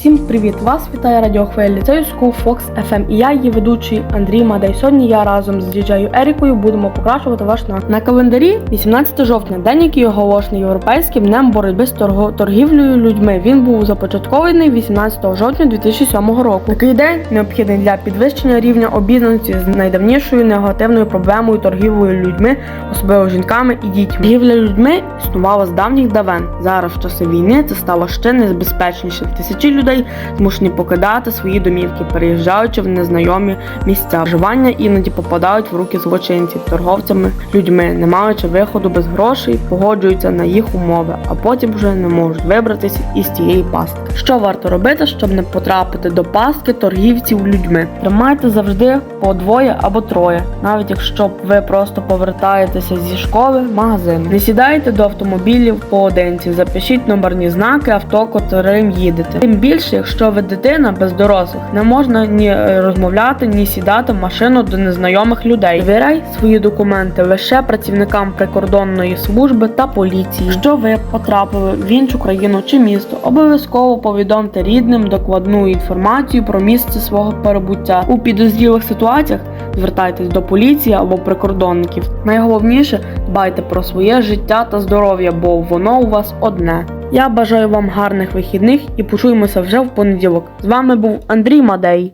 Всім привіт! Вас вітає радіохвиля ліцею School Fox FM і я, її ведучий Андрій Мадей. Сьогодні я разом з діджею Ерікою будемо покращувати ваш настрій. На календарі 18 жовтня, день, який оголошений європейським днем боротьби з торгівлею людьми. Він був започаткований 18 жовтня 2007 року. Такий день необхідний для підвищення рівня обізнаності з найдавнішою негативною проблемою торгівлею людьми, особливо жінками і дітьми. Торгівля людьми існувала з давніх давен. Зараз, в часи війни, це стало ще небезпечніше. Тисячі людей змушені покидати свої домівки, переїжджаючи в незнайомі місця. Вживання іноді попадають в руки злочинців, торговцями людьми, не маючи виходу без грошей, погоджуються на їх умови, а потім вже не можуть вибратися із тієї пастки. Що варто робити, щоб не потрапити до пастки торгівців людьми? Тримайте завжди по двоє або троє, навіть якщо ви просто повертаєтеся зі школи, магазину. Не сідайте до автомобілів поодинці, запишіть номерні знаки авто, котрим їдете. Тим більше, якщо ви дитина без дорослих, не можна ні е, розмовляти, ні сідати в машину до незнайомих людей. Довіряй свої документи лише працівникам прикордонної служби та поліції. Якщо ви потрапили в іншу країну чи місто, обов'язково повідомте рідним докладну інформацію про місце свого перебуття. У підозрілих ситуаціях звертайтесь до поліції або прикордонників. Найголовніше дбайте про своє життя та здоров'я, бо воно у вас одне. Я бажаю вам гарних вихідних і почуємося вже в понеділок. З вами був Андрій Мадей.